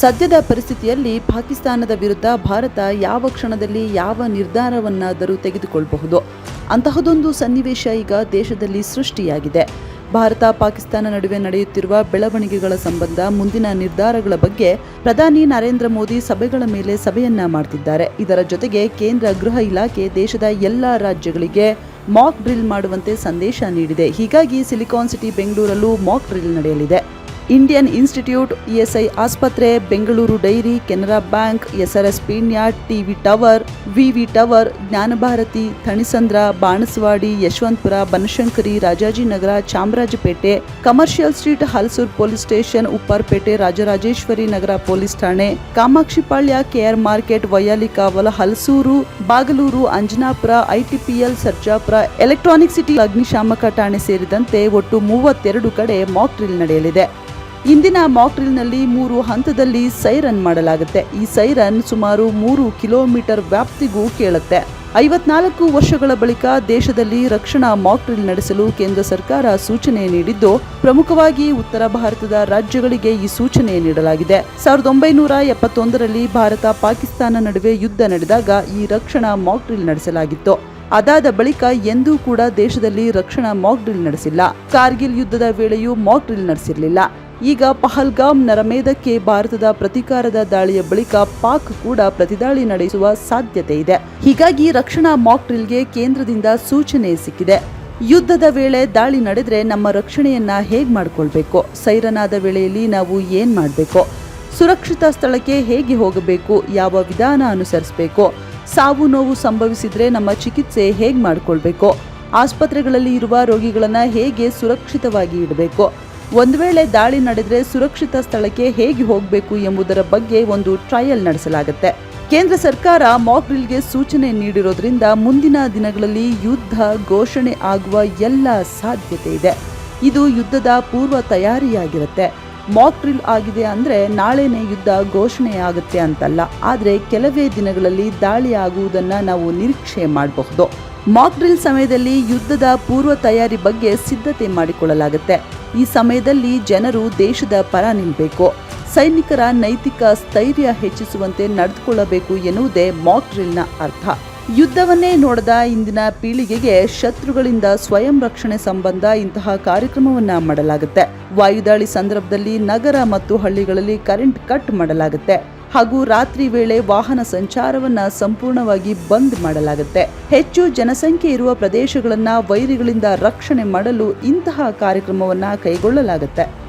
ಸದ್ಯದ ಪರಿಸ್ಥಿತಿಯಲ್ಲಿ ಪಾಕಿಸ್ತಾನದ ವಿರುದ್ಧ ಭಾರತ ಯಾವ ಕ್ಷಣದಲ್ಲಿ ಯಾವ ನಿರ್ಧಾರವನ್ನಾದರೂ ತೆಗೆದುಕೊಳ್ಳಬಹುದು ಅಂತಹದೊಂದು ಸನ್ನಿವೇಶ ಈಗ ದೇಶದಲ್ಲಿ ಸೃಷ್ಟಿಯಾಗಿದೆ. ಭಾರತ ಪಾಕಿಸ್ತಾನ ನಡುವೆ ನಡೆಯುತ್ತಿರುವ ಬೆಳವಣಿಗೆಗಳ ಸಂಬಂಧ ಮುಂದಿನ ನಿರ್ಧಾರಗಳ ಬಗ್ಗೆ ಪ್ರಧಾನಿ ನರೇಂದ್ರ ಮೋದಿ ಸಭೆಗಳ ಮೇಲೆ ಸಭೆಯನ್ನ ಮಾಡ್ತಿದ್ದಾರೆ. ಇದರ ಜೊತೆಗೆ ಕೇಂದ್ರ ಗೃಹ ಇಲಾಖೆ ದೇಶದ ಎಲ್ಲ ರಾಜ್ಯಗಳಿಗೆ ಮಾಕ್ ಡ್ರಿಲ್ ಮಾಡುವಂತೆ ಸಂದೇಶ ನೀಡಿದೆ. ಹೀಗಾಗಿ ಸಿಲಿಕಾನ್ ಸಿಟಿ ಬೆಂಗಳೂರಲ್ಲೂ ಮಾಕ್ ಡ್ರಿಲ್ ನಡೆಯಲಿದೆ. ಇಂಡಿಯನ್ ಇನ್ಸ್ಟಿಟ್ಯೂಟ್ ಇಎಸ್ಐ ಆಸ್ಪತ್ರೆ, Bengaluru dairy, Canara bank SRS Peenya TV tower VV tower, Jnanabharathi, Thanisandra, Banaswadi, Yeshwanthpur, Banashankari, Rajajinagar, Chamarajpet, commercial street, Halasur police station, Upparpet, Rajarajeshwari Nagar police ಠಾಣೆ Kamakshipalya KR market Vyalikaval Halasuru, Bagalur, Anjanapura ITPL Sarjapur, electronic city, ಅಗ್ನಿಶಾಮಕ ಠಾಣೆ ಸೇರಿದಂತೆ ಒಟ್ಟು ಮೂವತ್ತೆರಡು ಕಡೆ Mach drill ನಡೆಯಲಿದೆ. ಇಂದಿನ Mach ಡ್ರಿಲ್ನಲ್ಲಿ ಮೂರು ಹಂತದಲ್ಲಿ ಸೈರನ್ ಮಾಡಲಾಗುತ್ತೆ. ಈ ಸೈರನ್ ಸುಮಾರು ಮೂರು ಕಿಲೋಮೀಟರ್ ವ್ಯಾಪ್ತಿಗೂ ಕೇಳುತ್ತೆ. ಐವತ್ನಾಲ್ಕು ವರ್ಷಗಳ ಬಳಿಕ ದೇಶದಲ್ಲಿ ರಕ್ಷಣಾ ಮಾಕ್ ಡ್ರಿಲ್ ನಡೆಸಲು ಕೇಂದ್ರ ಸರ್ಕಾರ ಸೂಚನೆ ನೀಡಿದ್ದು, ಪ್ರಮುಖವಾಗಿ ಉತ್ತರ ಭಾರತದ ರಾಜ್ಯಗಳಿಗೆ ಈ ಸೂಚನೆ ನೀಡಲಾಗಿದೆ. ಸಾವಿರದ ಒಂಬೈನೂರ ಎಪ್ಪತ್ತೊಂದರಲ್ಲಿ ಭಾರತ ಪಾಕಿಸ್ತಾನ ನಡುವೆ ಯುದ್ಧ ನಡೆದಾಗ ಈ ರಕ್ಷಣಾ ಮಾಕ್ ಡ್ರಿಲ್ ನಡೆಸಲಾಗಿತ್ತು. ಅದಾದ ಬಳಿಕ ಎಂದೂ ಕೂಡ ದೇಶದಲ್ಲಿ ರಕ್ಷಣಾ ಮಾಕ್ ಡ್ರಿಲ್ ನಡೆಸಿಲ್ಲ. ಕಾರ್ಗಿಲ್ ಯುದ್ಧದ ವೇಳೆಯೂ ಮಾಕ್ ಡ್ರಿಲ್ ನಡೆಸಿರಲಿಲ್ಲ. ಈಗ ಪಹಲ್ಗಾಮ್ ನರಮೇಧಕ್ಕೆ ಭಾರತದ ಪ್ರತೀಕಾರದ ದಾಳಿಯ ಬಳಿಕ ಪಾಕ್ ಕೂಡ ಪ್ರತಿದಾಳಿ ನಡೆಸುವ ಸಾಧ್ಯತೆ ಇದೆ. ಹೀಗಾಗಿ ರಕ್ಷಣಾ ಮಾಕ್ ಡ್ರಿಲ್ಗೆ ಕೇಂದ್ರದಿಂದ ಸೂಚನೆ ಸಿಕ್ಕಿದೆ. ಯುದ್ಧದ ವೇಳೆ ದಾಳಿ ನಡೆದರೆ ನಮ್ಮ ರಕ್ಷಣೆಯನ್ನ ಹೇಗೆ ಮಾಡಿಕೊಳ್ಬೇಕು? ಸೈರನಾದ ವೇಳೆಯಲ್ಲಿ ನಾವು ಏನ್ ಮಾಡಬೇಕು? ಸುರಕ್ಷಿತ ಸ್ಥಳಕ್ಕೆ ಹೇಗೆ ಹೋಗಬೇಕು? ಯಾವ ವಿಧಾನ ಅನುಸರಿಸಬೇಕು? ಸಾವು ನೋವು ಸಂಭವಿಸಿದ್ರೆ ನಮ್ಮ ಚಿಕಿತ್ಸೆ ಹೇಗೆ ಮಾಡಿಕೊಳ್ಬೇಕು? ಆಸ್ಪತ್ರೆಗಳಲ್ಲಿ ಇರುವ ರೋಗಿಗಳನ್ನು ಹೇಗೆ ಸುರಕ್ಷಿತವಾಗಿ ಇಡಬೇಕು? ಒಂದು ವೇಳೆ ದಾಳಿ ನಡೆದರೆ ಸುರಕ್ಷಿತ ಸ್ಥಳಕ್ಕೆ ಹೇಗೆ ಹೋಗಬೇಕು ಎಂಬುದರ ಬಗ್ಗೆ ಒಂದು ಟ್ರಯಲ್ ನಡೆಸಲಾಗುತ್ತೆ. ಕೇಂದ್ರ ಸರ್ಕಾರ ಮಾಕ್ ಡ್ರಿಲ್ಗೆ ಸೂಚನೆ ನೀಡಿರೋದ್ರಿಂದ ಮುಂದಿನ ದಿನಗಳಲ್ಲಿ ಯುದ್ಧ ಘೋಷಣೆ ಆಗುವ ಎಲ್ಲ ಸಾಧ್ಯತೆ ಇದೆ. ಇದು ಯುದ್ಧದ ಪೂರ್ವ ತಯಾರಿಯಾಗಿರುತ್ತೆ. ಮಾಕ್ ಡ್ರಿಲ್ ಆಗಿದೆ ಅಂದ್ರೆ ನಾಳೆನೇ ಯುದ್ಧ ಘೋಷಣೆ ಆಗುತ್ತೆ ಅಂತಲ್ಲ. ಆದರೆ ಕೆಲವೇ ದಿನಗಳಲ್ಲಿ ದಾಳಿ ಆಗುವುದನ್ನು ನಾವು ನಿರೀಕ್ಷೆ ಮಾಡಬಹುದು. ಮಾಕ್ ಡ್ರಿಲ್ ಸಮಯದಲ್ಲಿ ಯುದ್ಧದ ಪೂರ್ವ ತಯಾರಿ ಬಗ್ಗೆ ಸಿದ್ಧತೆ ಮಾಡಿಕೊಳ್ಳಲಾಗುತ್ತೆ. ಈ ಸಮಯದಲ್ಲಿ ಜನರು ದೇಶದ ಪರ ನಿಲ್ಲಬೇಕು ಸೈನಿಕರ ನೈತಿಕ ಸ್ಥೈರ್ಯ ಹೆಚ್ಚಿಸುವಂತೆ ನಡೆದುಕೊಳ್ಳಬೇಕು ಎನ್ನುವುದೇ ಮಾಕ್ ಡ್ರಿಲ್ನ ಅರ್ಥ. ಯುದ್ಧವನ್ನೇ ನೋಡದ ಇಂದಿನ ಪೀಳಿಗೆಗೆ ಶತ್ರುಗಳಿಂದ ಸ್ವಯಂ ರಕ್ಷಣೆ ಸಂಬಂಧ ಇಂತಹ ಕಾರ್ಯಕ್ರಮವನ್ನ ಮಾಡಲಾಗುತ್ತೆ. ವಾಯುದಾಳಿ ಸಂದರ್ಭದಲ್ಲಿ ನಗರ ಮತ್ತು ಹಳ್ಳಿಗಳಲ್ಲಿ ಕರೆಂಟ್ ಕಟ್ ಮಾಡಲಾಗುತ್ತೆ. ಹಾಗೂ ರಾತ್ರಿ ವೇಳೆ ವಾಹನ ಸಂಚಾರವನ್ನ ಸಂಪೂರ್ಣವಾಗಿ ಬಂದ್ ಮಾಡಲಾಗುತ್ತೆ. ಹೆಚ್ಚು ಜನಸಂಖ್ಯೆ ಇರುವ ಪ್ರದೇಶಗಳನ್ನ ವೈರಿಗಳಿಂದ ರಕ್ಷಣೆ ಮಾಡಲು ಇಂತಹ ಕಾರ್ಯಕ್ರಮವನ್ನ ಕೈಗೊಳ್ಳಲಾಗುತ್ತೆ.